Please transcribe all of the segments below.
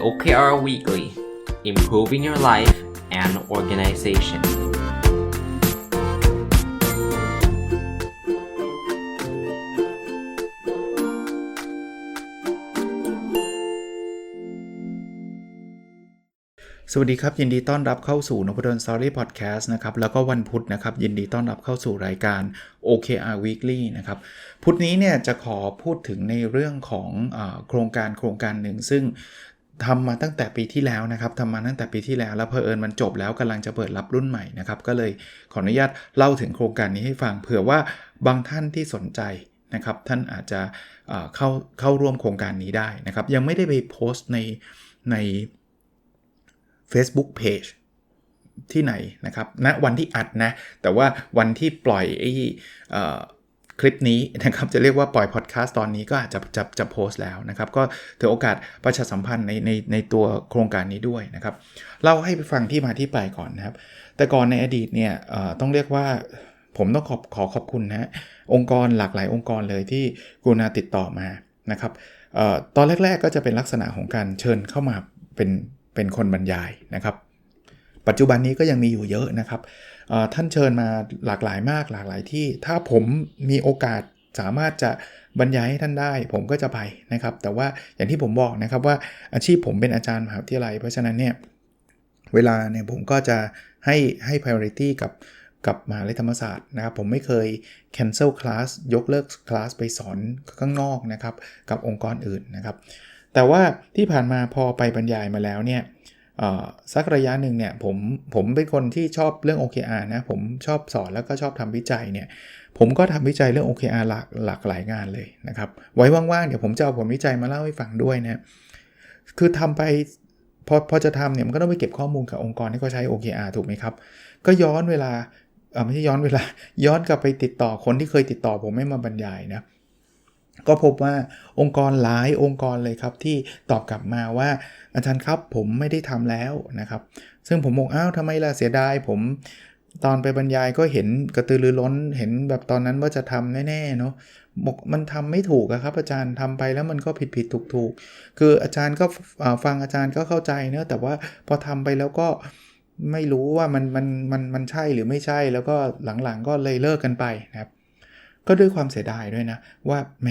OKR Weekly Improving Your Life and Organization สวัสดีครับ ยินดีต้อนรับเข้าสู่นพดลสตอรี่พอดแคสต์นะครับ แล้วก็วันพุธนะครับ ยินดีต้อนรับเข้าสู่รายการ OKR Weekly นะครับ พุธนี้เนี่ยจะขอพูดถึงในเรื่องของอโครงการโครงการหนึ่ง ซึ่ง ทำมาตั้งแต่ปีที่แล้วนะครับทำมาตั้งแต่ปีที่แล้วแล้วเพอเอิญมันจบแล้วกำลังจะเปิดรับรุ่นใหม่นะครับก็เลยขออนุญาตเล่าถึงโครงการนี้ให้ฟังเผื่อว่าบางท่านที่สนใจนะครับท่านอาจจะเข้าเข้าร่วมโครงการนี้ได้นะครับ ยังไม่ได้ไปโพสต์ในใน Facebook Page ที่ไหนนะครับณนะวันที่อัดนะ แต่ว่าวันที่ปล่อยไอ่ คลิปนี้นะครับจะเรียกว่าปล่อยพอดแคสต์ตอนนี้ก็อาจจะจะจะโพสต์แล้วนะครับ ก็ถือโอกาสประชาสัมพันธ์ในในในตัวโครงการนี้ด้วยนะครับเล่าให้ฟังที่มาที่ไปก่อนนะครับ แต่ก่อนในอดีตเนี่ยต้องเรียกว่าผมต้องขอบขอขอบคุณนะองค์กรหลากหลายองค์กรเลยที่กุณาติดต่อมานะครับออตอนแรก ๆ ก็จะเป็นลักษณะของการเชิญเข้ามาเป็นเป็นคนบรรยายนะครับ ปัจจุบันนี้ก็ยังมีอยู่เยอะนะครับ ท่านเชิญมาหลากหลายมากหลากหลายที่ ถ้าผมมีโอกาสสามารถจะบรรยายให้ท่านได้ ผมก็จะไปนะครับ แต่ว่าอย่างที่ผมบอกนะครับว่าอาชีพผมเป็นอาจารย์มหาวิทยาลัย เพราะฉะนั้นเนี่ยเวลาเนี่ยผมก็จะให้ให้ priority กับกับมหาลัยธรรมศาสตร์นะครับ ผมไม่เคย cancel class ยกเลิกคลาสไปสอนข้างนอกนะครับ กับองค์กรอื่นนะครับ แต่ว่าที่ผ่านมาพอไปบรรยายมาแล้วเนี่ย สักระยะหนึ่งเนี่ยผมผมเป็นคนที่ชอบเรื่อง OKR นะผมชอบสอนแล้วก็ชอบทำวิจัยเนี่ยผมก็ทำวิจัยเรื่อง OKR หลากหลากหลายงานเลยนะครับไว้ว่างๆเดี๋ยวผมจะเอาผลวิจัยมาเล่าให้ฟังด้วยนะคือทำไปพอพอจะทำเนี่ยมันก็ต้องไปเก็บข้อมูลกับองค์กรที่เขาใช้ OKR ถูกไหมครับ ก็ย้อนเวลาไม่ใช่ย้อนเวลาย้อนกลับไปติดต่อคนที่เคยติดต่อผมไม่มาบรรยายนะ ก็พบว่าองค์กรหลายองค์กรเลยครับที่ตอบกลับมาว่าอาจารย์ครับผมไม่ได้ทำแล้วนะครับ ซึ่งผมบอกอ้าวทำไมล่ะเสียดายผมตอนไปบรรยายก็เห็นกระตือรือร้นเห็นแบบตอนนั้นว่าจะทำแน่ๆเนาะบอกมันทำไม่ถูกอะครับ อาจารย์ทำไปแล้วมันก็ผิดผิดถูกถูกๆคืออาจารย์ก็ฟังอาจารย์ก็เข้าใจเนอะแต่ว่าพอทำไปแล้วก็ไม่รู้ว่ามันมันมันมันใช่หรือไม่ใช่แล้วก็หลังๆก็เลยเลิกกันไปนะครับ ก็ด้วยความเสียดายด้วยนะว่าแหม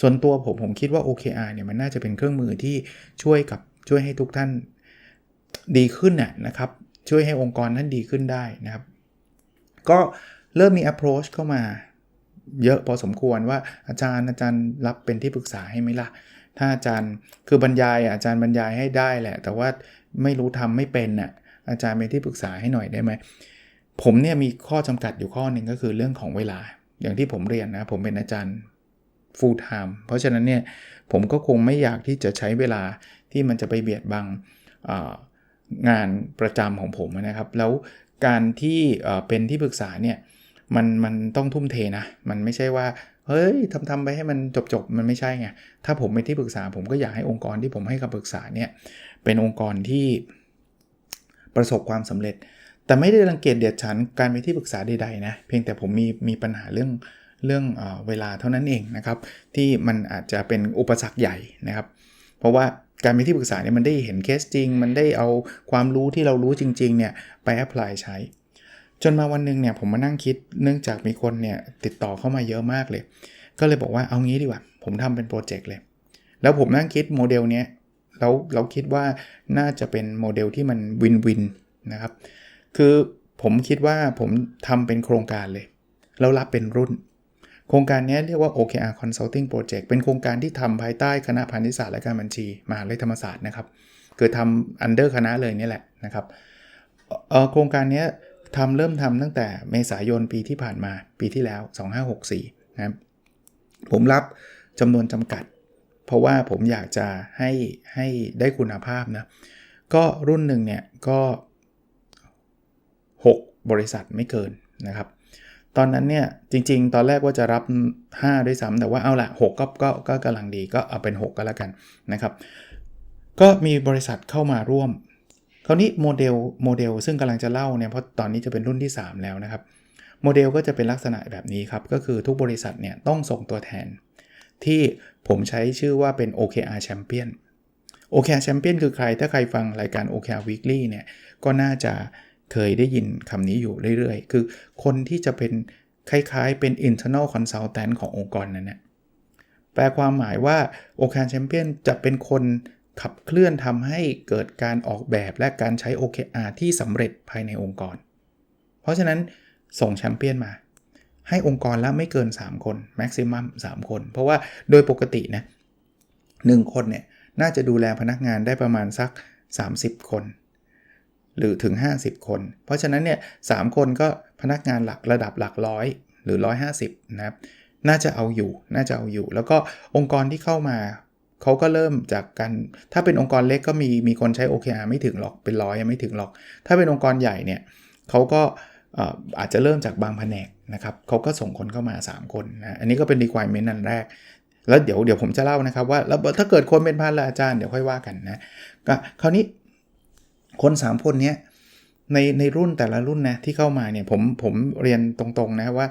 ส่วนตัวผมผมคิดว่า OKR เนี่ยมันน่าจะเป็นเครื่องมือที่ช่วยกับช่วยให้ทุกท่านดีขึ้นน่ะนะครับ ช่วยให้องค์กรนั้นดีขึ้นได้นะครับ ก็เริ่มมี approach เข้ามาเยอะพอสมควรว่าอาจารย์อาจารย์รับเป็นที่ปรึกษาให้ไหมล่ะ ถ้าอาจารย์คือบรรยายอะอาจารย์บรรยายให้ได้แหละ แต่ว่าไม่รู้ทำไม่เป็นน่ะอาจารย์เป็นที่ปรึกษาให้หน่อยได้ไหมผมเนี่ยมีข้อจำกัดอยู่ข้อหนึ่งก็คือเรื่องของเวลา อย่างที่ผมเรียนนะ ผมเป็นอาจารย์ full time เพราะฉะนั้นเนี่ย ผมก็คงไม่อยากที่จะใช้เวลาที่มันจะไปเบียดบังงานประจำของผมนะครับ แล้วการที่เป็นที่ปรึกษาเนี่ยมันมันต้องทุ่มเทนะ มันไม่ใช่ว่าเฮ้ยทำทำไปให้มันจบจบๆมันไม่ใช่ไง ถ้าผมเป็นที่ปรึกษา ผมก็อยากให้องค์กรที่ผมให้คำปรึกษาเนี่ยเป็นองค์กรที่ประสบความสำเร็จ แต่ไม่ได้รังเกียจเดียดฉันการเป็นที่ปรึกษาใดๆนะ เพียงแต่ผมมีมีปัญหาเรื่องเรื่องเอเวลาเท่านั้นเองนะครับ ที่มันอาจจะเป็นอุปสรรคใหญ่นะครับ เพราะว่าการเป็นที่ปรึกษาเนี่ยมันได้เห็นเคสจริง มันได้เอาความรู้ที่เรารู้จริงๆเนี่ยไปแอพพลายใช้ จนมาวันหนึ่งเนี่ยผมมานั่งคิดเนื่องจากมีคนเนี่ยติดต่อเข้ามาเยอะมากเลย ก็เลยบอกว่าเอางี้ดีกว่า ผมทำเป็นโปรเจกต์เลย แล้วผมนั่งคิดโมเดลเนี้ยแล้วเราคิดว่าน่าจะเป็นโมเดลที่มันวินวินนะครับ คือผมคิดว่าผมทำเป็นโครงการเลย แล้วรับเป็นรุ่น โครงการนี้เรียกว่า OKR Consulting Project เป็นโครงการที่ทำภายใต้คณะพาณิชยศาสตร์และการบัญชีมหาวิทยาลัยธรรมศาสตร์นะครับคือทำอันเดอร์คณะเลยนี่แหละนะครับโครงการนี้ทำเริ่มทำตั้งแต่เมษายนปีที่ผ่านมาปีที่แล้ว 2564นะครับผมรับจำนวนจำกัด เพราะว่าผมอยากจะให้ให้ได้คุณภาพนะ ก็รุ่นหนึ่งเนี่ยก็ 6 บริษัทไม่เกินนะครับ ตอนนั้นเนี่ยจริงๆ ตอนแรกว่าจะรับ 5 ด้วยซ้ำแต่ว่าเอาละ6ก็ก็ก็กำลังดีก็เอาเป็น 6 ก็แล้วกันนะครับ ก็มีบริษัทเข้ามาร่วมคราวนี้โมเดลโมเดลซึ่งกำลังจะเล่าเนี่ยเพราะตอนนี้จะเป็นรุ่นที่ 3 แล้วนะครับโมเดลก็จะเป็นลักษณะแบบนี้ครับ ก็คือทุกบริษัทเนี่ยต้องส่งตัวแทน ที่ผมใช้ชื่อว่าเป็น OKR Champion OKR Champion คือใครถ้าใครฟังรายการ OKR Weekly เนี่ยก็น่าจะ เคยได้ยินคำนี้อยู่เรื่อยๆ คือคนที่จะเป็นคล้ายๆ เป็น internal consultant ขององค์กรนั้นนะแปลความหมายว่า OKR Champion จะเป็นคนขับเคลื่อนทำให้เกิดการออกแบบและการใช้ OKR ที่สำเร็จภายในองค์กร เพราะฉะนั้นส่งแชมเปี้ยนมา ให้องค์กรละไม่เกิน 3 คน maximum 3 คน เพราะว่าโดยปกตินะ1คนเนี่ยน่าจะดูแลพนักงานได้ประมาณสัก 30 คน หรือถึง 50 คน เพราะฉะนั้นเนี่ยสคนก็พนักงานหลักระดับหลักร้อยหรือ 150 นะครับ น่าจะเอาอยู่ น่าจะเอาอยู่ แล้วก็องค์กรที่เข้ามา เขาก็เริ่มจากการ ถ้าเป็นองค์กรเล็กก็มีมีคนใช้ OKR ไม่ถึงหรอก เป็นร้อยไม่ถึงหรอก ถ้าเป็นองค์กรใหญ่เนี่ยเขาก็อาจจะเริ่มจากบางแผนกนะครับเขาก็ส่งคนเข้ามา 3 คนนะ อันนี้ก็เป็น requirement นันแรก แล้วเดี๋ยวเดี๋ยวผมจะเล่านะครับว่า แล้วถ้าเกิดคนเป็นพันละอาจารย์เดี๋ยวค่อยว่ากันนะ ก็คราวนี้ คน3คนนี้ในในรุ่นแต่ละรุ่นนะที่เข้ามาเนี่ยผมผมเรียนตรงๆนะว่า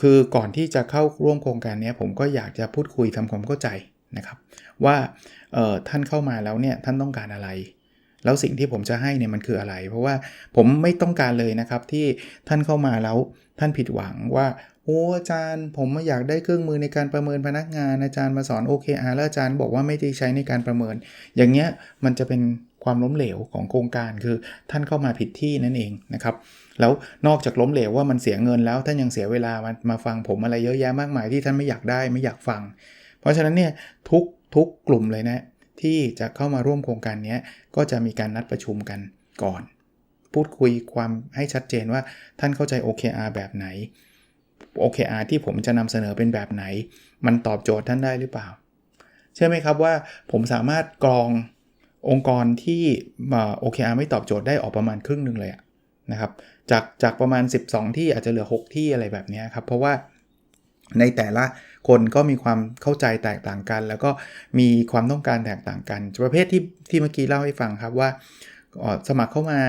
คือก่อนที่จะเข้าร่วมโครงการนี้ผมก็อยากจะพูดคุยทำความเข้าใจนะครับ ว่าเออท่านเข้ามาแล้วเนี่ยท่านต้องการอะไร แล้วสิ่งที่ผมจะให้เนี่ยมันคืออะไร เพราะว่าผมไม่ต้องการเลยนะครับที่ท่านเข้ามาแล้วท่านผิดหวังว่าโอ้อาจารย์ผมอยากได้เครื่องมือในการประเมินพนักงานอาจารย์มาสอน OKR แล้วอาจารย์บอกว่าไม่ได้ใช้ในการประเมิน อย่างเงี้ยมันจะเป็น ความล้มเหลวของโครงการคือท่านเข้ามาผิดที่นั่นเองนะครับแล้วนอกจากล้มเหลวว่ามันเสียเงินแล้วท่านยังเสียเวลามามาฟังผมอะไรเยอะแยะมากมายที่ท่านไม่อยากได้ไม่อยากฟัง เพราะฉะนั้นเนี่ยทุกทุกกลุ่มเลยนะที่จะเข้ามาร่วมโครงการนี้ก็จะมีการนัดประชุมกันก่อน พูดคุยความให้ชัดเจนว่าท่านเข้าใจ OKR แบบไหน OKR ที่ผมจะนำเสนอเป็นแบบไหน มันตอบโจทย์ท่านได้หรือเปล่า เชื่อไหมครับว่าผมสามารถกรอง องค์กรที่ OKR ไม่ตอบโจทย์ได้ออกประมาณครึ่งหนึ่งเลยนะครับจากจากประมาณ 12 ที่อาจจะเหลือ 6 ที่อะไรแบบนี้ครับเพราะว่าในแต่ละคนก็มีความเข้าใจแตกต่างกัน แล้วก็มีความต้องการแตกต่างกัน ประเภทที่ที่เมื่อกี้เล่าให้ฟังครับว่าสมัครเข้ามา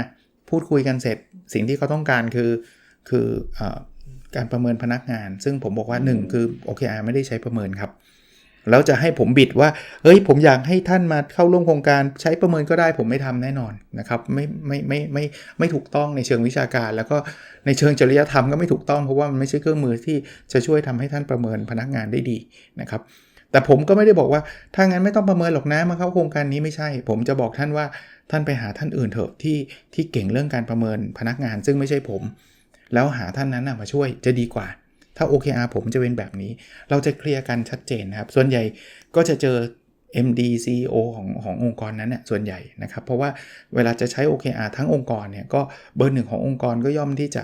พูดคุยกันเสร็จ สิ่งที่เขาต้องการคือคืออการประเมินพนักงาน ซึ่งผมบอกว่า 1 คือ OKR ไม่ได้ใช้ประเมินครับ แล้วจะให้ผมบิดว่า เฮ้ย ผมอยากให้ท่านมาเข้าร่วมโครงการใช้ประเมินก็ได้ผมไม่ทำแน่นอนนะครับ ไม่ไม่ไม่ไม่ไม่ถูกต้องในเชิงวิชาการ แล้วก็ในเชิงจริยธรรมก็ไม่ถูกต้องเพราะว่ามันไม่ใช่เครื่องมือที่จะช่วยทำให้ท่านประเมินพนักงานได้ดีนะครับ แต่ผมก็ไม่ได้บอกว่าถ้างั้นไม่ต้องประเมินหรอกนะมาเข้าโครงการนี้ไม่ใช่ ผมจะบอกท่านว่าท่านไปหาท่านอื่นเถอะที่ที่เก่งเรื่องการประเมินพนักงาน ซึ่งไม่ใช่ผม แล้วหาท่านนั้นมาช่วยจะดีกว่า ถ้า OKR ผมจะเป็นแบบนี้ เราจะเคลียร์กันชัดเจนนะครับ ส่วนใหญ่ก็จะเจอ MD CEO ของขององค์กรนั้นเนี่ยส่วนใหญ่นะครับ เพราะว่าเวลาจะใช้ OKR ทั้งองค์กรเนี่ยก็เบอร์หนึ่งขององค์กรก็ย่อมที่จะ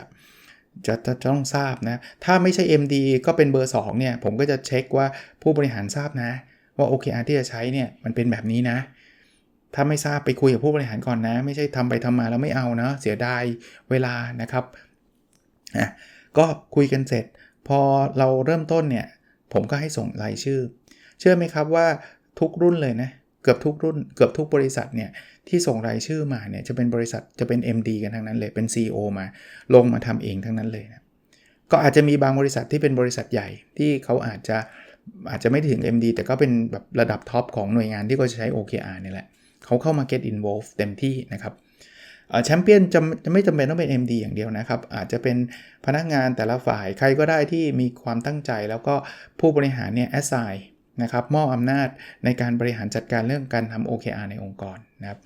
จะจะต้องทราบนะ ถ้าไม่ใช่ MD ก็เป็นเบอร์2เนี่ยผมก็จะเช็คว่าผู้บริหารทราบนะ ว่า OKR ที่จะใช้เนี่ยมันเป็นแบบนี้นะ ถ้าไม่ทราบไปคุยกับผู้บริหารก่อนนะ ไม่ใช่ทำไปทำมาแล้วไม่เอานะเสียดายเวลานะครับอะก็คุยกันเสร็จ พอเราเริ่มต้นเนี่ย ผมก็ให้ส่งรายชื่อ เชื่อไหมครับว่าทุกรุ่นเลยนะ เกือบทุกรุ่น เกือบทุกบริษัทเนี่ยที่ส่งรายชื่อมาเนี่ยจะเป็นบริษัทจะเป็น MD กันทั้งนั้นเลยเป็น CEO มาลงมาทำเองทั้งนั้นเลยนะก็อาจจะมีบางบริษัทที่เป็นบริษัทใหญ่ที่เขาอาจจะอาจจะไม่ถึง MD แต่ก็เป็นแบบระดับท็อปของหน่วยงานที่เขาจะใช้ OKR นี่ยแหละเขาเข้ามา get involved เต็มที่นะครับ แชมเปี้ยนจะไม่จำเป็นต้องเป็น MD อย่างเดียวนะครับ อาจจะเป็นพนักงานแต่ละฝ่ายใครก็ได้ที่มีความตั้งใจ แล้วก็ผู้บริหารเนี่ย assign นะครับมอบอำนาจในการบริหารจัดการเรื่องการทำ OKR ในองค์กรนะครับ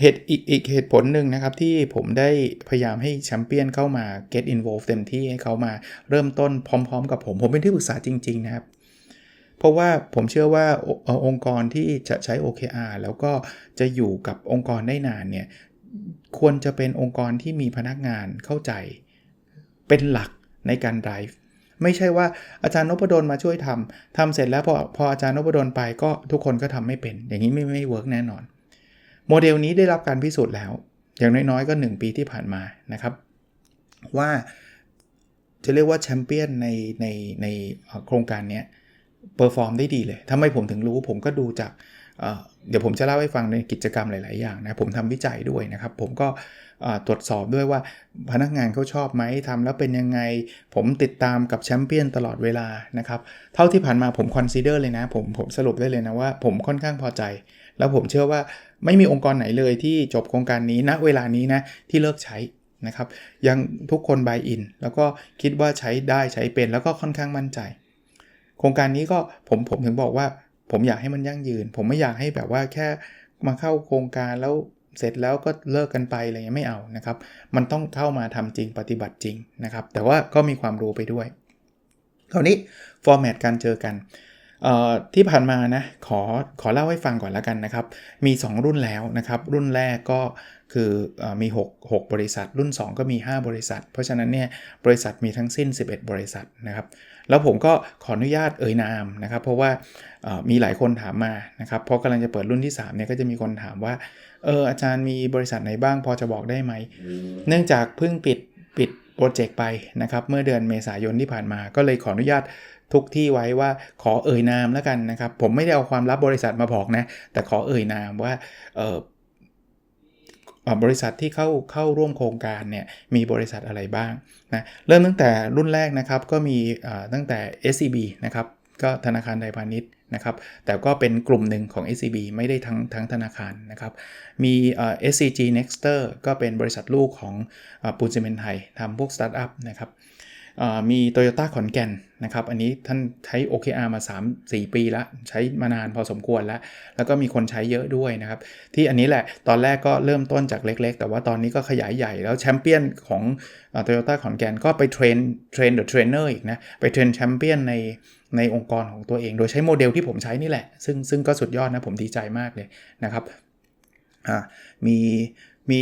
เหตุอีกอีกเหตุผลหนึ่งนะครับที่ผมได้พยายามให้แชมเปี้ยนเข้ามา get involved เต็มที่ให้เขามาเริ่มต้นพร้อม ๆ กับผม ผมเป็นที่ปรึกษาจริง ๆ นะครับ เพราะว่าผมเชื่อว่าองค์กรที่จะใช้ OKR แล้วก็จะอยู่กับองค์กรได้นานเนี่ย ควรจะเป็นองค์กรที่มีพนักงานเข้าใจ เป็นหลักในการ drive ไม่ใช่ว่าอาจารย์นพดลมาช่วยทำทำเสร็จแล้วพอพออาจารย์นพดลไปก็ทุกคนก็ทำไม่เป็น อย่างนี้ไม่ไม่เวิร์กแน่นอน โมเดลนี้ได้รับการพิสูจน์แล้ว อย่างน้อยๆก็ 1 ปีที่ผ่านมานะครับ ว่าจะเรียกว่าแชมเปี้ยนในในในโครงการนี้เปอร์ฟอร์มได้ดีเลยทำไมผมถึงรู้ผมก็ดูจาก เดี๋ยวผมจะเล่าให้ฟังในกิจกรรมหลาย ๆ อย่างนะ ผมทำวิจัยด้วยนะครับ ผมก็ตรวจสอบด้วยว่าพนักงานเขาชอบไหมทำแล้วเป็นยังไง ผมติดตามกับแชมเปี้ยนตลอดเวลานะครับ เท่าที่ผ่านมาผมคอนซีเดอร์เลยนะ ผมผมสรุปได้เลยนะว่าผมค่อนข้างพอใจ แล้วผมเชื่อว่าไม่มีองค์กรไหนเลยที่จบโครงการนี้ณเวลานี้นะที่เลิกใช้นะครับ ยังทุกคนบายอินแล้วก็คิดว่าใช้ได้ใช้เป็นแล้วก็ค่อนข้างมั่นใจ โครงการนี้ก็ผมผมถึงบอกว่า ผมอยากให้มันยั่งยืน ผมไม่อยากให้แบบว่าแค่มาเข้าโครงการแล้วเสร็จแล้วก็เลิกกันไปอะไรเงี้ยไม่เอานะครับ มันต้องเข้ามาทำจริงปฏิบัติจริงนะครับ แต่ว่าก็มีความรู้ไปด้วย คราวนี้ฟอร์แมตการเจอกันที่ผ่านมานะขอขอเล่าให้ฟังก่อนแล้วกันนะครับ มี 2 รุ่นแล้วนะครับ รุ่นแรกก็คือเออมี 6 6 บริษัท รุ่น 2 ก็มี 5 บริษัท เพราะฉะนั้นเนี่ยบริษัทมีทั้งสิ้น 11 บริษัทนะครับ แล้วผมก็ขออนุญาตเอ่ยนามนะครับ เพราะว่าเอ่อมีหลายคนถามมานะครับเพราะกำลังจะเปิดรุ่นที่3เนี่ยก็จะมีคนถามว่าเอออาจารย์มีบริษัทไหนบ้างพอจะบอกได้ไหม เนื่องจากเพิ่งปิดปิดโปรเจกต์ไปนะครับเมื่อเดือนเมษายนที่ผ่านมา ก็เลยขออนุญาตทุกที่ไว้ว่าขอเอ่ยนามแล้วกันนะครับ ผมไม่ได้เอาความลับบริษัทมาบอกนะ แต่ขอเอ่ยนามว่าเออเอ่อ บริษัทที่เข้าเข้าร่วมโครงการเนี่ยมีบริษัทอะไรบ้างนะเริ่มตั้งแต่รุ่นแรกนะครับก็มีตั้งแต่ SCB นะครับก็ธนาคารไทยพาณิชย์นะครับแต่ก็เป็นกลุ่มหนึ่งของ SCB ไม่ได้ทั้งทั้งธนาคารนะครับมีเอ่อ SCG Nexter ก็เป็นบริษัทลูกของอปูนซีเมนไทยทำพวกสตาร์ทอัพนะครับ มี Toyota ขอนแก่นนะครับ อันนี้ท่านใช้ OKR มา 3-4 ปีแล้วใช้มานานพอสมควรแล้ว แล้วก็มีคนใช้เยอะด้วยนะครับ ที่อันนี้แหละตอนแรกก็เริ่มต้นจากเล็กๆ แต่ว่าตอนนี้ก็ขยายใหญ่แล้วแชมเปี้ยนของโตโยต้าขอนแก่นก็ไปเทรนเทรนเดอะเทรนเนอร์อีกนะ ไปเทรนแชมเปี้ยนในในองค์กรของตัวเอง โดยใช้โมเดลที่ผมใช้นี่แหละ ซึ่งซึ่งก็สุดยอดนะผมดีใจมากเลยนะครับมีมี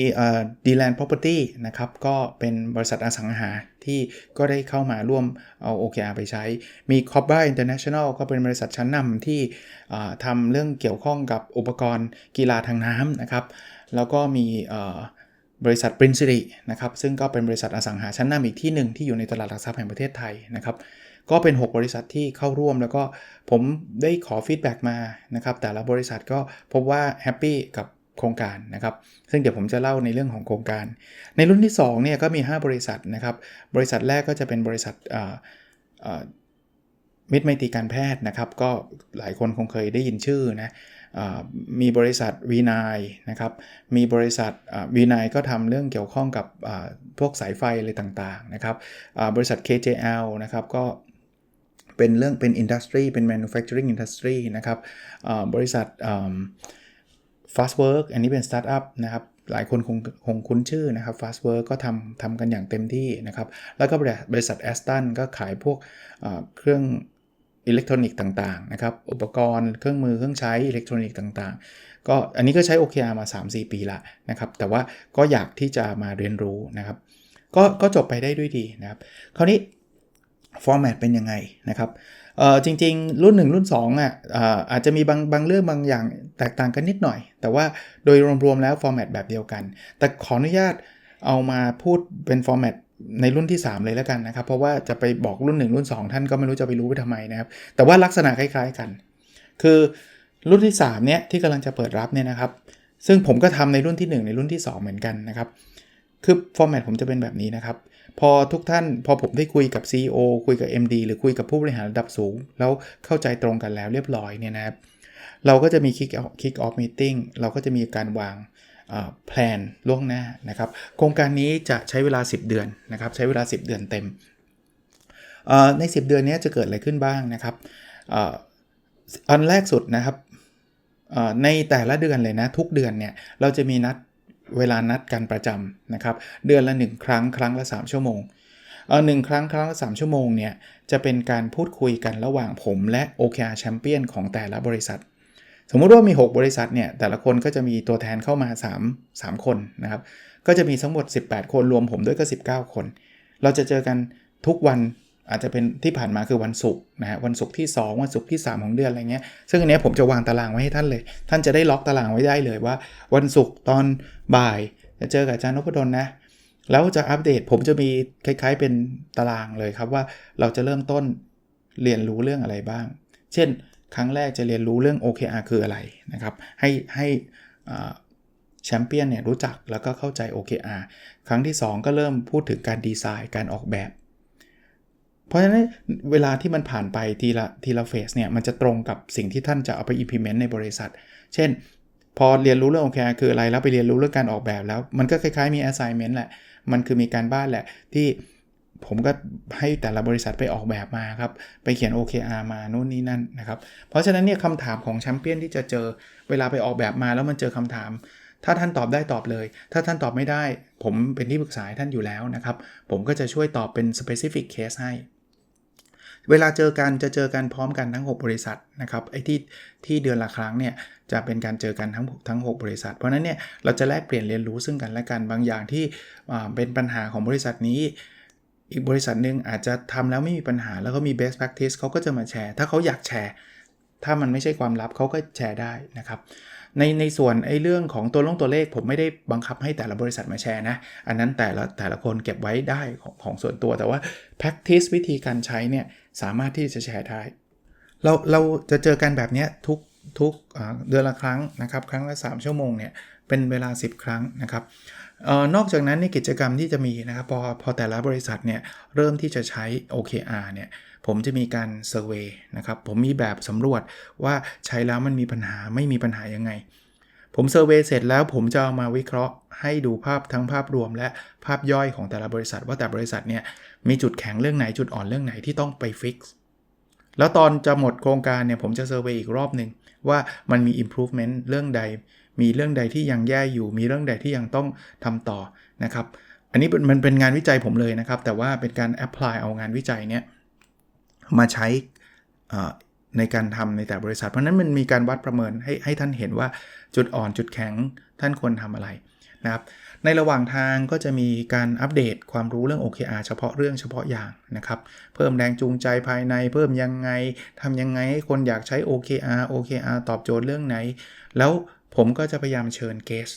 ดีแลนด์พ property นะครับก็เป็นบริษัทอสังหา ที่ก็ได้เข้ามาร่วมเอา OKR ไปใช้ มี c o b r a International ก็เป็นบริษัทชั้นนำที่ทำเรื่องเกี่ยวข้องกับอุปกรณ์กีฬาทางน้ำนะครับ แล้วก็มีบริษัทปรินซิรินะครับ ซึ่งก็เป็นบริษัทอสังหาชั้นนำอีกที่หนึ่งที่อยู่ในตลาดหลักทรัพย์แห่งประเทศไทยนะครับ ก็เป็น 6 บริษัทที่เข้าร่วม แล้วก็ผมได้ขอฟีดแบ็กมานะครับ แต่ละบริษัทก็พบว่าแฮปปี้กับ โครงการนะครับ ซึ่งเดี๋ยวผมจะเล่าในเรื่องของโครงการ ในรุ่นที่2เนี่ยก็มี 5 บริษัทนะครับ บริษัทแรกก็จะเป็นบริษัทมิตรไมตรีการแพทย์นะครับ ก็หลายคนคงเคยได้ยินชื่อนะมีบริษัทวีนายนะครับ มีบริษัทวีนายก็ทำเรื่องเกี่ยวข้องกับพวกสายไฟอะไรต่างๆนะครับบริษัท KJL นะครับก็เป็นเรื่องเป็นอินดัสทรีเป็น manufacturing industry นะครับบริษัท Fast Work อันนี้เป็นสตาร์ทอัพนะครับหลายคนคงคงคุ้นชื่อนะครับ Fast Work ก็ทำทำกันอย่างเต็มที่นะครับ แล้วก็บริษัท Aston ก็ขายพวกเครื่องอิเล็กทรอนิกส์ต่างๆนะครับ อุปกรณ์เครื่องมือเครื่องใช้อิเล็กทรอนิกส์ต่างๆ ก็อันนี้ก็ใช้ OKR มา 3-4 ปีละนะครับ แต่ว่าก็อยากที่จะมาเรียนรู้นะครับ ก็ก็จบไปได้ด้วยดีนะครับ คราวนี้ฟอร์แมตเป็นยังไงนะครับ เออจริง ๆ รุ่น 1 รุ่น2อะอ่าอาจจะมีบางบางเรื่องบางอย่างแตกต่างกันนิดหน่อย แต่ว่าโดยรวมๆแล้วฟอร์แมตแบบเดียวกัน แต่ขออนุญาตเอามาพูดเป็นฟอร์แมตในรุ่นที่ 3 เลยแล้วกันนะครับ เพราะว่าจะไปบอกรุ่น 1 รุ่น 2 ท่านก็ไม่รู้จะไปรู้ไปทำไมนะครับ แต่ว่าลักษณะคล้ายๆกัน คือรุ่นที่ 3 เนี่ยที่กำลังจะเปิดรับเนี่ยนะครับ ซึ่งผมก็ทำในรุ่นที่ 1 ในรุ่นที่ 2 เหมือนกันนะครับ คือฟอร์แมตผมจะเป็นแบบนี้นะครับ พอทุกท่านพอผมได้คุยกับ CEO คุยกับ MD หรือคุยกับผู้บริหารระดับสูง แล้วเข้าใจตรงกันแล้วเรียบร้อยเนี่ยนะครับ เราก็จะมี kick off kick off meeting เราก็จะมีการวางแผนล่วงหน้านะครับ โครงการนี้จะใช้เวลา 10 เดือนนะครับ ใช้เวลา 10 เดือนเต็ม ใน 10 เดือนนี้จะเกิดอะไรขึ้นบ้างนะครับอ,อันแรกสุดนะครับในแต่ละเดือนเลยนะ ทุกเดือนเนี่ยเราจะมีนัด เวลานัดกันประจำนะครับ เดือนละ 1 ครั้งครั้งละ 3 ชั่วโมงเออหนึ่งครั้งครั้งละ3ชั่วโมงเนี่ยจะเป็นการพูดคุยกันระหว่างผมและ OKR Champion ของแต่ละบริษัท สมมุติว่ามี 6 บริษัทเนี่ยแต่ละคนก็จะมีตัวแทนเข้ามา 3 3 คนนะครับก็จะมีทั้งหมด 18 คนรวมผมด้วยก็ 19 คน เราจะเจอกันทุกวัน อาจจะเป็นที่ผ่านมาคือวันศุกร์นะฮะวันศุกร์ที่ 2 วันศุกร์ที่ 3 ของเดือนอะไรเงี้ยซึ่งอันเนี้ยผมจะวางตารางไว้ให้ท่านเลย ท่านจะได้ล็อกตารางไว้ได้เลยว่า วันศุกร์ตอนบ่ายจะเจอกับอาจารย์นพดลนะแล้วจะอัปเดตผมจะมีคล้าย ๆ เป็นตารางเลยครับว่าเราจะเริ่มต้นเรียนรู้เรื่องอะไรบ้าง เช่น ครั้งแรกจะเรียนรู้เรื่อง OKR คืออะไรนะครับ ให้ให้แชมเปี้ยนเนี่ยรู้จักแล้วก็เข้าใจ OKR ครั้งที่ 2 ก็เริ่มพูดถึงการดีไซน์การออกแบบ เพราะฉะนั้นเวลาที่มันผ่านไปทีละทีละเฟสเนี่ยมันจะตรงกับสิ่งที่ท่านจะเอาไป implement ในบริษัท เช่น พอเรียนรู้เรื่อง OKR คืออะไรแล้วไปเรียนรู้เรื่องการออกแบบแล้ว มันก็คล้ายๆมี assignment แหละ มันคือมีการบ้านแหละที่ผมก็ให้แต่ละบริษัทไปออกแบบมาครับ ไปเขียน OKR มานู่นนี่นั่นนะครับ เพราะฉะนั้นเนี่ยคำถามของแชมเปี้ยนที่จะเจอเวลาไปออกแบบมาแล้วมันเจอคำถาม ถ้าท่านตอบได้ตอบเลย ถ้าท่านตอบไม่ได้ ผมเป็นที่ปรึกษาท่านอยู่แล้วนะครับ ผมก็จะช่วยตอบเป็น specific case ให้ เวลาเจอกันจะเจอกันพร้อมกันทั้ง 6 บริษัทนะครับไอ้ที่ที่เดือนละครั้งเนี่ยจะเป็นการเจอกันทั้งทั้ง 6 บริษัท เพราะนั้นเนี่ยเราจะแลกเปลี่ยนเรียนรู้ซึ่งกันและกันบางอย่างที่เป็นปัญหาของบริษัทนี้ อีกบริษัทหนึ่งอาจจะทำแล้วไม่มีปัญหาแล้วก็มี best practice เขาก็จะมาแชร์ ถ้าเขาอยากแชร์ ถ้ามันไม่ใช่ความลับเขาก็แชร์ได้นะครับในในส่วนไอ้เรื่องของตัวลงตัวเลขผมไม่ได้บังคับให้แต่ละบริษัทมาแชร์นะ อันนั้นแต่ละแต่ละคนเก็บไว้ได้ของของส่วนตัวแต่ว่า practice วิธีการใช้เนี่ย สามารถที่จะแชร์ได้ เราเราจะเจอกันแบบนี้ทุกทุกเดือนละครั้งนะครับ ครั้งละ 3 ชั่วโมงเนี่ยเป็นเวลา 10 ครั้งนะครับออนอกจากนั้นในกิจกรรมที่จะมีนะครับพอพอแต่ละบริษัทเนี่ยเริ่มที่จะใช้ OKR เนี่ยผมจะมีการเซอร์เวยนะครับผมมีแบบสำรวจว่าใช้แล้วมันมีปัญหาไม่มีปัญหายังไง ผมเซอร์เวยเสร็จแล้วผมจะเอามาวิเคราะห์ให้ดูภาพทั้งภาพรวมและภาพย่อยของแต่ละบริษัท ว่าแต่บริษัทเนี่ยมีจุดแข็งเรื่องไหนจุดอ่อนเรื่องไหนที่ต้องไปฟิกซ์แล้วตอนจะหมดโครงการเนี่ยผมจะเซอร์เวยอีกรอบหนึ่งว่ามันมี improvement เรื่องใด มีเรื่องใดที่ยังแย่อยู่ มีเรื่องใดที่ยังต้องทำต่อนะครับ อันนี้มันเป็นงานวิจัยผมเลยนะครับ แต่ว่าเป็นการ apply เอางานวิจัยเนี้ยมาใช้ในการทำในแต่บริษัท เพราะนั้นมันมีการวัดประเมินให้ให้ท่านเห็นว่า จุดอ่อนจุดแข็งท่านควรทำอะไรนะครับในระหว่างทางก็จะมีการอัปเดตความรู้เรื่อง OKR เฉพาะเรื่องเฉพาะอย่างนะครับ เพิ่มแรงจูงใจภายใน เพิ่มยังไงทำยังไงให้คนอยากใช้ OKR OKR ตอบโจทย์เรื่องไหน แล้วผมก็จะพยายามเชิญเกส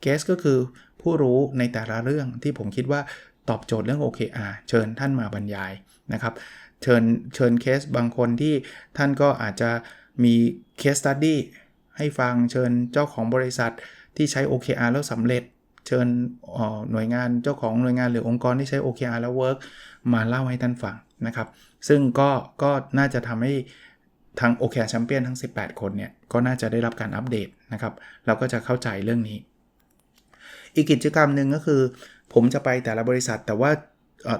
เกสก็คือผู้รู้ในแต่ละเรื่องที่ผมคิดว่าตอบโจทย์เรื่อง OKR เชิญท่านมาบรรยายนะครับ เชิญเชิญเคสบางคนที่ท่านก็อาจจะมีเคสตัดดี้ ให้ฟังเชิญเจ้าของบริษัทที่ใช้ OKR แล้วสำเร็จ เชิญหน่วยงานเจ้าของหน่วยงานหรือองค์กรที่ใช้ OKR แล้วเวิร์กมาเล่าให้ท่านฟังนะครับ ซึ่งก็ก็น่าจะทำให้ทาง OKR แชมเปี้ยนทั้ง 18 คนเนี่ย ก็น่าจะได้รับการอัปเดตนะครับ เราก็จะเข้าใจเรื่องนี้ อีกกิจกรรมหนึ่งก็คือ ผมจะไปแต่ละบริษัทแต่ว่า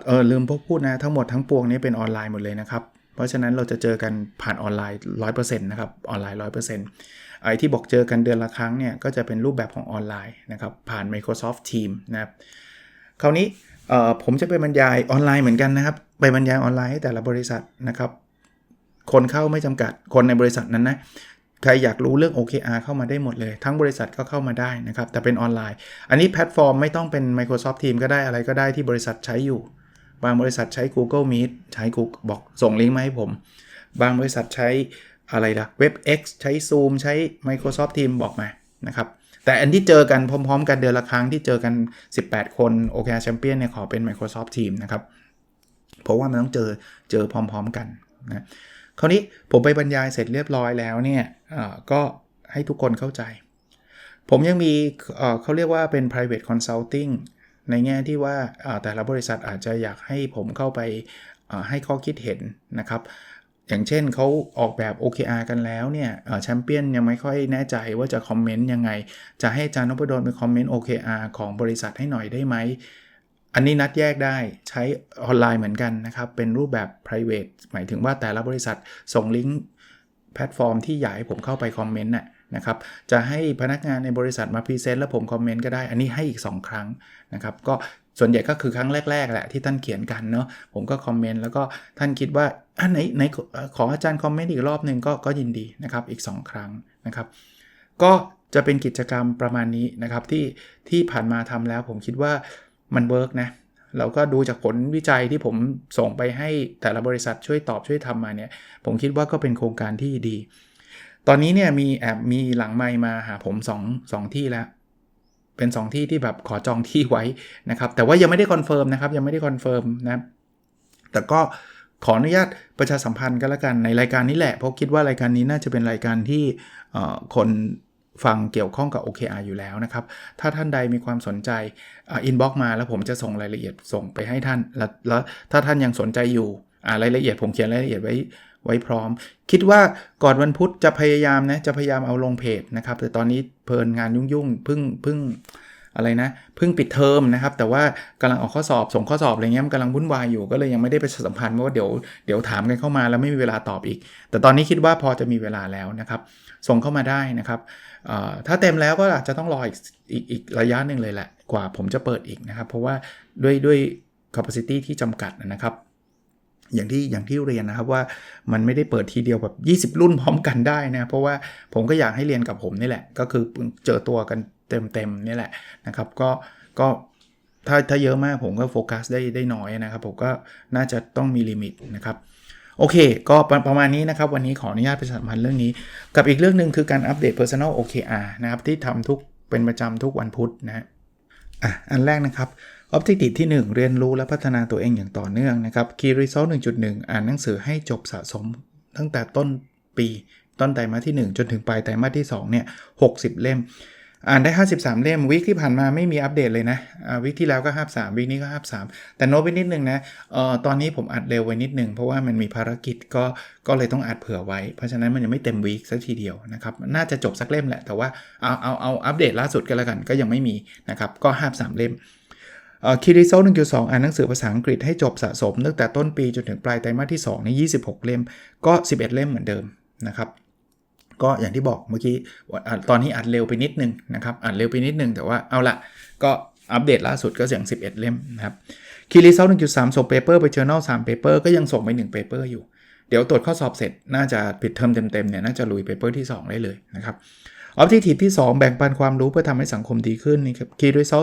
เออลืมพวกพูดนะ ทั้งหมดทั้งปวงนี้เป็นออนไลน์หมดเลยนะครับ เพราะฉะนั้นเราจะเจอกันผ่านออนไลน์ 100%นะครับออนไลน์ 100%ไอ้ที่บอกเจอกันเดือนละครั้งเนี่ยก็จะเป็นรูปแบบของออนไลน์นะครับผ่าน Microsoft Teams นะครับคราวนี้ผมจะไปบรรยายออนไลน์เหมือนกันนะครับไปบรรยายออนไลน์ให้แต่ละบริษัทนะครับคนเข้าไม่จำกัดคนในบริษัทนั้นนะใครอยากรู้เรื่อง OKR เข้ามาได้หมดเลย ทั้งบริษัทก็เข้ามาได้นะครับ แต่เป็นออนไลน์ อันนี้แพลตฟอร์มไม่ต้องเป็น Microsoft Teams ก็ได้อะไรก็ได้ที่บริษัทใช้อยู่ บางบริษัทใช้ Google Meet ใช้ Google บอกส่งลิงก์มาให้ผม บางบริษัทใช้อะไรล่ะ WebEx ใช้ Zoom ใช้ Microsoft Teams บอกมานะครับแต่อันที่เจอกันพร้อม ๆ กันเดือนละครั้งที่เจอกัน 18 คน OKR Champion เนี่ยขอเป็น Microsoft Teams นะครับ เพราะว่ามันต้องเจอเจอพร้อม ๆ กันนะคราวนี้ผมไปบรรยายเสร็จเรียบร้อยแล้วเนี่ยก็ให้ทุกคนเข้าใจ ผมยังมีเขาเรียกว่าเป็น private consulting ในแง่ที่ว่าแต่ละบริษัทอาจจะอยากให้ผมเข้าไปให้ข้อคิดเห็นนะครับ อย่างเช่นเขาออกแบบ OKR กันแล้วเนี่ยแชมเปี้ยนยังไม่ค่อยแน่ใจว่าจะคอมเมนต์ยังไง จะให้อาจารย์นพดลไปคอมเมนต์ OKR ของบริษัทให้หน่อยได้ไหม อันนี้นัดแยกได้ใช้ออนไลน์เหมือนกันนะครับ เป็นรูปแบบ private หมายถึงว่าแต่ละบริษัทส่งลิงก์แพลตฟอร์มที่อยากให้ผมเข้าไปคอมเมนต์น่ะ นะครับจะให้พนักงานในบริษัทมาพรีเซนต์แล้วผมคอมเมนต์ก็ได้ อันนี้ให้อีก 2 ครั้งนะครับก็ส่วนใหญ่ก็คือครั้งแรกๆแหละที่ท่านเขียนกันเนาะผมก็คอมเมนต์แล้วก็ท่านคิดว่าอันไหนไหนขออาจารย์คอมเมนต์อีกรอบหนึ่งก็ก็ยินดีนะครับอีก 2 ครั้งนะครับก็จะเป็นกิจกรรมประมาณนี้นะครับที่ที่ผ่านมาทำแล้วผมคิดว่ามันเวิร์กนะเราก็ดูจากผลวิจัยที่ผมส่งไปให้แต่ละบริษัทช่วยตอบช่วยทำมาเนี่ยผมคิดว่าก็เป็นโครงการที่ดี ตอนนี้เนี่ยมีแอบมีหลังไมมาหาผม2 2ที่แล้ว เป็น 2 ที่ที่แบบขอจองที่ไว้นะครับ แต่ว่ายังไม่ได้คอนเฟิร์มนะครับ ยังไม่ได้คอนเฟิร์มนะแต่ก็ขออนุญาตประชาสัมพันธ์กันละกันในรายการนี้แหละ เพราะคิดว่ารายการนี้น่าจะเป็นรายการที่คนฟังเกี่ยวข้องกับ OKR อยู่แล้วนะครับ ถ้าท่านใดมีความสนใจอินบ็อกมาแล้วผมจะส่งรายละเอียดส่งไปให้ท่าน แล้วถ้าท่านยังสนใจอยู่รายละเอียดผมเขียนรายละเอียดไว้ ไว้พร้อม คิดว่าก่อนวันพุธจะพยายามนะจะพยายามเอาลงเพจนะครับแต่ตอนนี้เพลินงานยุ่งๆพิ่งพิ่งอะไรนะเพิ่งปิดเทอมนะครับ แต่ว่ากำลังออกข้อสอบส่งข้อสอบอะไรเงี้ยมันกำลังวุ่นวายอยู่ก็เลยยังไม่ได้ไปสัมพันธ์เพราะว่าเดี๋ยวเดี๋ยวถามกันเข้ามาแล้วไม่มีเวลาตอบอีก แต่ตอนนี้คิดว่าพอจะมีเวลาแล้วนะครับ ส่งเข้ามาได้นะครับถ้าเต็มแล้วก็อาจจะต้องรออีกอีกอีกระยะหนึ่งเลยแหละกว่าผมจะเปิดอีกนะครับ เพราะว่าด้วยด้วย capacity ที่จำกัดนะครับ อย่างที่อย่างที่เรียนนะครับว่ามันไม่ได้เปิดทีเดียวแบบ 20 รุ่นพร้อมกันได้นะ เพราะว่าผมก็อยากให้เรียนกับผมนี่แหละ ก็คือเจอตัวกันเต็มๆนี่แหละนะครับก็ก็ถ้าถ้าเยอะมากผมก็โฟกัสได้ได้น้อยนะครับ ผมก็น่าจะต้องมีลิมิตนะครับโอเค ก็ประมาณนี้นะครับ วันนี้ขออนุญาตประชาสัมพันธ์เรื่องนี้ กับอีกเรื่องหนึ่งคือการอัปเดต Personal OKR นะครับ ที่ทำทุกเป็นประจำทุกวันพุธนะอะอันแรกนะครับ Objective ที่ 1 เรียนรู้และพัฒนาตัวเองอย่างต่อเนื่องนะครับ Key Result 1.1 อ่านหนังสือให้จบสะสม ตั้งแต่ต้นปี ต้นไตรมาสที่ 1 จนถึงปลายไตรมาสที่2เนี่ย60 เล่ม อ่านได้ 53 เล่มวิกที่ผ่านมาไม่มีอัปเดตเลยนะวิกที่แล้วก็53วิกนี้ก็53แต่โน้ตไปนิดนึงนะออตอนนี้ผมอัดเร็วไว้นิดนึงเพราะว่ามันมีภารกิจก็ก็เลยต้องอัดเผื่อไว้ เพราะฉะนั้นมันยังไม่เต็มวีคสักทีเดียวนะครับน่าจะจบสักเล่มแหละแต่ว่าเอาเอาเอาอัปเดตล่าสุดกันแล้วกันก็ยังไม่มีนะครับก็53เล่ม คีรีโซหนึ่งจุดสองอ่านหนังสือภาษาอังกฤษให้จบสะสมตั้งแต่ต้นปีจนถึงปลายไตรมาสที่2ใน26 เล่มก็ 11 เล่มเหมือนเดิมนะครับก็อย่างที่บอกเมื่อกี้ตอนนี้อัดเร็วไปนิดนึงนะครับอัดเร็วไปนิดนึงแต่ว่าเอาละก็อัปเดตล่าสุดก็เสียง11 เล่มนะครับคีรีเซล1.3ส่งเปเปอร์ไปเจอ journal 3เปเปอร์ก็ยังส่งไป1เปเปอร์อยู่ เดี๋ยวตรวจข้อสอบเสร็จ น่าจะปิดเทอมเต็มๆเนี่ยน่าจะลุยเปเปอร์ที่ 2 ได้เลยนะครับ ออบที่ทีที่ 2 แบ่งปันความรู้เพื่อทำให้สังคมดีขึ้นนี่ครับคีรีเซล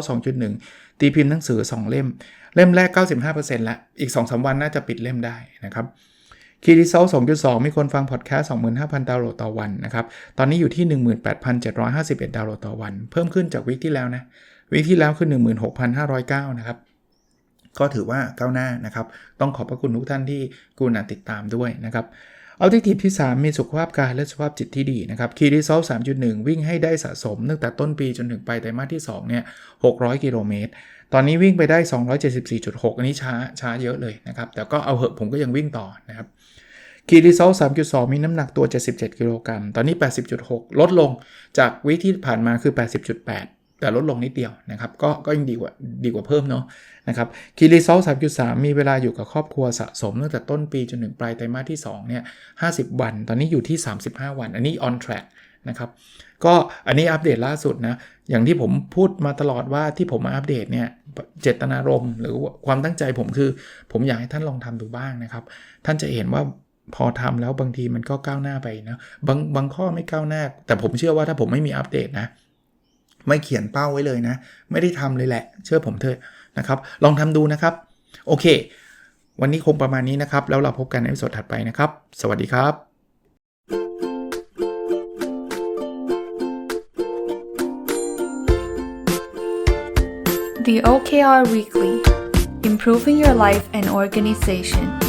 2.1 ตีพิมพ์หนังสือ 2 เล่ม เล่มแรก 95%ละอีก 2-3 วันน่าจะปิดเล่มได้นะครับคีรีเซล2.2 มีคนฟังพอดแคสต์ 25,000 ดาวน์โหลดต่อวันนะครับ ตอนนี้อยู่ที่ 18,751 ดาวน์โหลดต่อวัน เพิ่มขึ้นจากวิกที่แล้วนะ วิกที่แล้วคือ 16,509 นะครับ ก็ถือว่าก้าวหน้านะครับ ต้องขอบพระคุณทุกท่านที่กรุณาติดตามด้วยนะครับ เอาที่ทีที่3 มีสุขภาพกายและสุขภาพจิตที่ดีนะครับคีรีเซล3.1 วิ่งให้ได้สะสม ตั้งแต่ต้นปีจนถึงปลายไตรมาสที่2เนี่ย600 กิโลเมตร ตอนนี้วิ่งไปได้ 274.6 อันนี้ช้าช้าเยอะเลยนะครับ แต่ก็เอาเหอะผมก็ยังวิ่งต่อนะครับคีรีเซล3.2 มีน้ำหนักตัว 77 กิโลกรัม ตอนนี้ 80.6 ลดลงจากวิที่ผ่านมาคือ 80.8 แต่ลดลงนิดเดียวนะครับ ก็ก็ยังดีกว่าดีกว่าเพิ่มเนาะนะครับคีรีเซล3.3มีเวลาอยู่กับครอบครัวสะสมตั้งแต่ต้นปีจนถึงปลายไตรมาสที่2เนี่ย50วัน ตอนนี้อยู่ที่ 35 วัน อันนี้ on track นะครับก็อันนี้อัปเดตล่าสุดนะอย่างที่ผมพูดมาตลอดว่าที่ผมมาอัปเดตเนี่ยเจตนารมณ์หรือความตั้งใจผมคือ ผมอยากให้ท่านลองทำดูบ้างนะครับ ท่านจะเห็นว่าพอทำแล้วบางทีมันก็ก้าวหน้าไปนะบางบางข้อไม่ก้าวหน้า แต่ผมเชื่อว่าถ้าผมไม่มีอัปเดตนะ ไม่เขียนเป้าไว้เลยนะ ไม่ได้ทำเลยแหละ เชื่อผมเถอะนะครับ ลองทำดูนะครับ โอเค วันนี้คงประมาณนี้นะครับ แล้วเราพบกันในวิดีโอถัดไปนะครับ สวัสดีครับ The OKR Weekly Improving Your Life and Organization